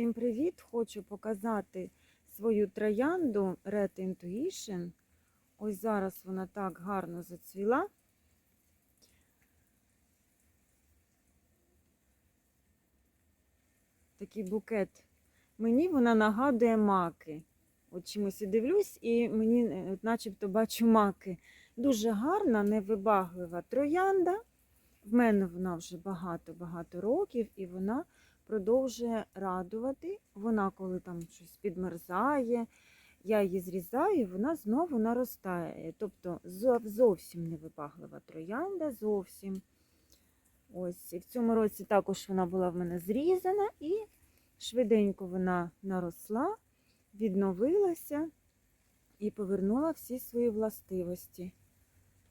Всім привіт! Хочу показати свою троянду Red Intuition. Ось зараз вона так гарно зацвіла. Такий букет. Мені вона нагадує маки. От чомусь і дивлюсь, і мені е, начебто бачу маки. Дуже гарна, невибаглива троянда. В мене вона вже багато-багато років, і вона продовжує радувати. Вона, коли там щось підмерзає, я її зрізаю, вона знову наростає. Тобто зо- зовсім невибаглива троянда, зовсім. Ось, і в цьому році також вона була в мене зрізана, і швиденько вона наросла, відновилася і повернула всі свої властивості.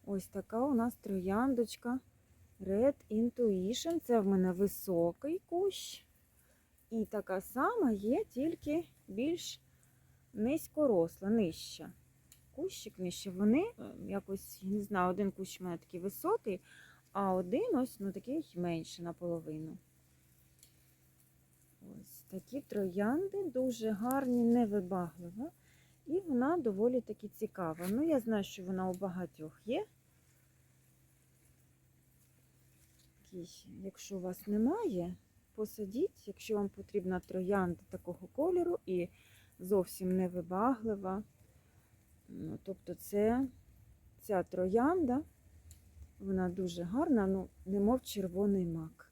Ось така у нас трояндочка Red Intuition. Це в мене високий кущ. І така сама є, тільки більш низькоросла, нижча. Кущик нижче. Вони е, якось, не знаю, один кущ у мене такий високий, а один ось ну, такий менший наполовину. Ось такі троянди, дуже гарні, невибаглива. І вона доволі таки цікава. Ну, я знаю, що вона у багатьох є. Якщо у вас немає, посадіть, якщо вам потрібна троянда такого кольору і зовсім невибаглива. Ну, тобто це ця троянда, вона дуже гарна, ну, немов червоний мак.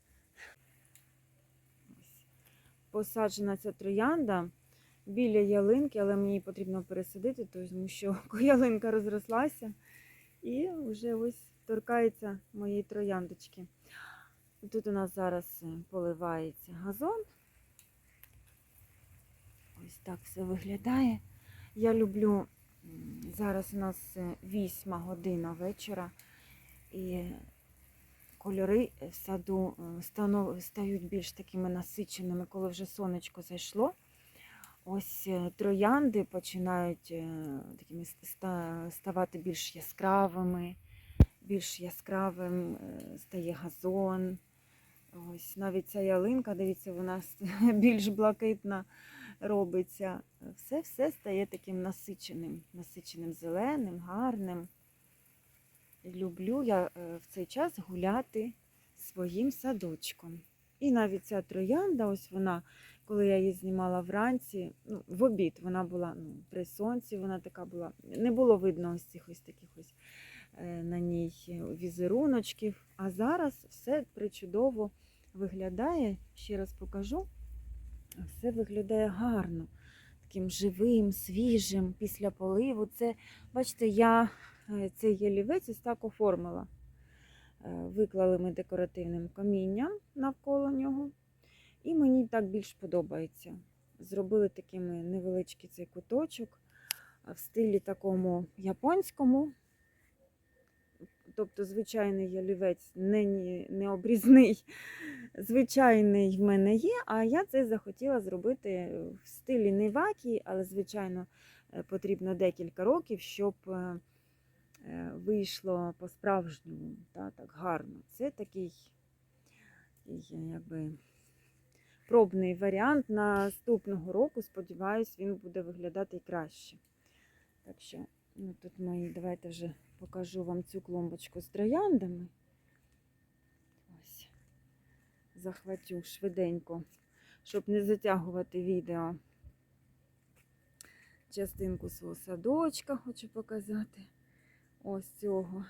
Посаджена ця троянда біля ялинки, але мені потрібно пересадити, тому що ялинка розрослася і вже ось торкається моєї трояндочки. Тут у нас зараз е, поливається газон. Ось так все виглядає. Я люблю, зараз у нас е, вісьма година вечора, і кольори в саду е, стають більш такими насиченими, коли вже сонечко зайшло. Ось е, троянди починають е, такими ставати більш яскравими, більш яскравим е, стає газон. Ось навіть ця ялинка, дивіться, вона більш блакитна робиться. Все все стає таким насиченим, насиченим зеленим, гарним. Люблю я е, в цей час гуляти своїм садочком. І навіть ця троянда, ось вона, коли я її знімала вранці, ну, в обід вона була ну, при сонці, вона така була. Не було видно ось цих ось таких ось на ній візеруночків. А зараз все причудово виглядає. Ще раз покажу. Все виглядає гарно, таким живим, свіжим після поливу. Це, бачите, я е, цей ялівець ось так оформила. Е, Виклали ми декоративним камінням навколо нього. І мені так більш подобається. Зробили такими невеличкий цей куточок в стилі такому японському. Тобто звичайний ялівець не, не обрізний, звичайний в мене є, а я це захотіла зробити в стилі невакі, але, звичайно, е, потрібно декілька років, щоб е, е, вийшло по-справжньому, та, так гарно. Це такий, якби, пробний варіант. Наступного року, сподіваюсь, він буде виглядати краще. Так що, ну, тут мої, давайте вже покажу вам цю клумбочку з трояндами. Ось. Захватю швиденько, щоб не затягувати відео. Частинку свого садочка хочу показати. Ось цього.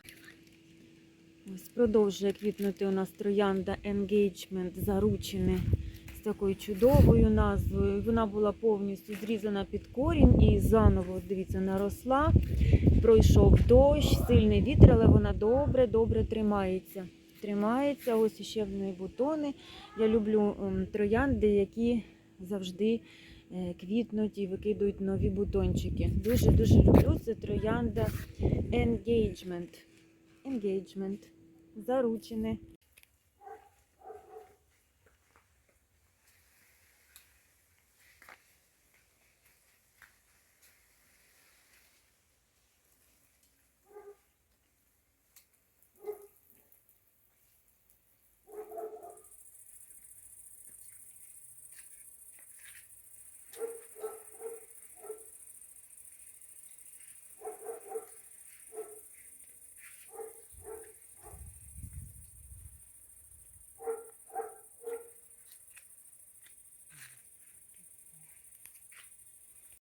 Ось продовжує квітнути у нас троянда Engagement заручене з такою чудовою назвою. Вона була повністю зрізана під корінь і заново, дивіться, наросла. Пройшов дощ, сильний вітер, але вона добре-добре тримається. Тримається, ось іще в неї бутони. Я люблю ем, троянди, які завжди е, квітнуть і викидують нові бутончики. Дуже-дуже люблю це троянда Engagement. Engagement. Заручене.